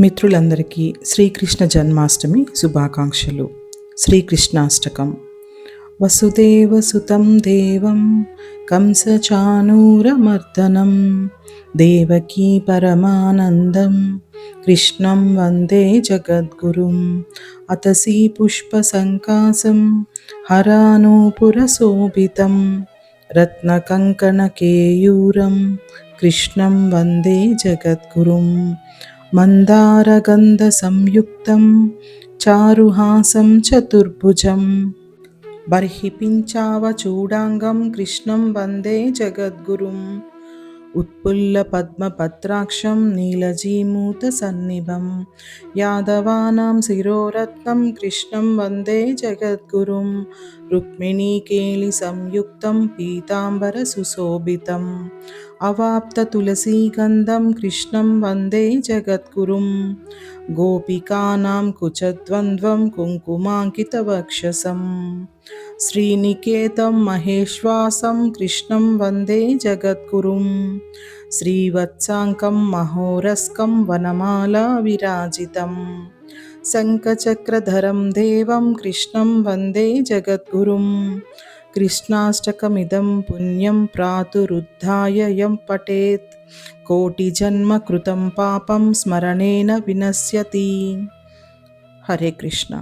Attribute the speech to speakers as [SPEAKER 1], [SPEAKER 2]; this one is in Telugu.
[SPEAKER 1] మిత్రులందరికీ శ్రీకృష్ణ జన్మాష్టమి శుభాకాంక్షలు. శ్రీకృష్ణాష్టకం. వసుదేవసుతం దేవం కంసచానూరమర్దనం దేవకీ పరమానందం కృష్ణం వందే జగద్గురుం అతసీ పుష్పసంకాసం హరానూపురశోభితం రత్నకంకణకేయూరం కృష్ణం వందే జగద్గురుం. మందారగంధసంయుక్తం చారుహాసం చతుర్భుజం బర్హిపించావచూడాంగం కృష్ణం వందే జగద్గురుం. उत्पुल्लपद्मपत्राक्षं नीलजीमूतसन्निभं यादवानां शिरोरत्नं कृष्णं वन्दे जगद्गुरुं रुक्मिणीकेलिसंयुक्तं पीताम्बरसुशोभितम् अवाप्ततुलसीगन्धं कृष्णं वन्दे जगद्गुरुं गोपिकानां कुचद्वन्द्वं कुङ्कुमाङ्कितवक्षसम् శ్రీనికేతం మహేశ్వాసం కృష్ణం వందే జగద్గురుం శ్రీవత్సాంకం మహోరస్కం వనమాలా విరాజితం శంఖచక్రధరం దేవం కృష్ణం వందే జగద్గురుం కృష్ణాష్టకమిదం పుణ్యం ప్రాతురుద్ధాయ యం పఠేత్ కోటిజన్మ కృతం పాపం స్మరణేన వినశ్యతి హరే కృష్ణ